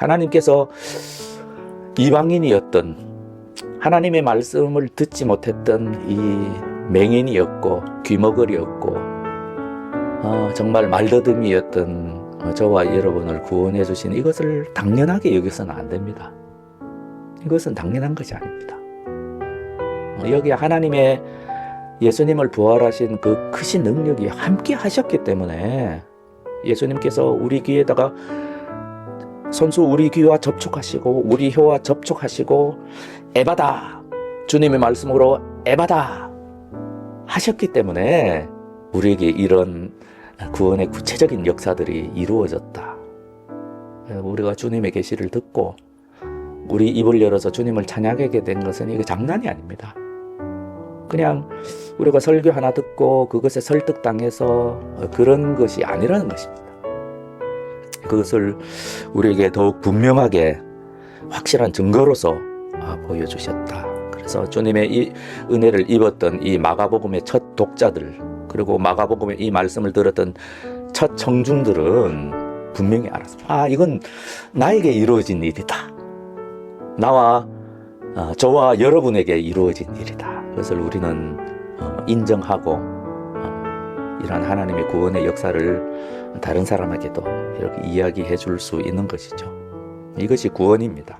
하나님께서 이방인이었던 하나님의 말씀을 듣지 못했던 이 맹인이었고 귀머거리였고 어, 정말 말더듬이었던 어, 저와 여러분을 구원해 주신 이것을 당연하게 여기서는 안 됩니다. 이것은 당연한 것이 아닙니다. 어, 여기 하나님의 예수님을 부활하신 그 크신 능력이 함께 하셨기 때문에 예수님께서 우리 귀에다가 손수 우리 귀와 접촉하시고 우리 혀와 접촉하시고 에바다 주님의 말씀으로 에바다 하셨기 때문에 우리에게 이런 구원의 구체적인 역사들이 이루어졌다. 우리가 주님의 계시를 듣고 우리 입을 열어서 주님을 찬양하게 된 것은 이게 장난이 아닙니다. 그냥 우리가 설교 하나 듣고 그것에 설득당해서 그런 것이 아니라는 것입니다. 그것을 우리에게 더욱 분명하게 확실한 증거로서 아, 보여주셨다. 그래서 주님의 이 은혜를 입었던 이 마가복음의 첫 독자들 그리고 마가복음의 이 말씀을 들었던 첫 청중들은 분명히 알았습니다. 아 이건 나에게 이루어진 일이다. 나와 어, 저와 여러분에게 이루어진 일이다. 그것을 우리는 어, 인정하고 어, 이러한 하나님의 구원의 역사를 다른 사람에게도 이렇게 이야기해 줄 수 있는 것이죠. 이것이 구원입니다.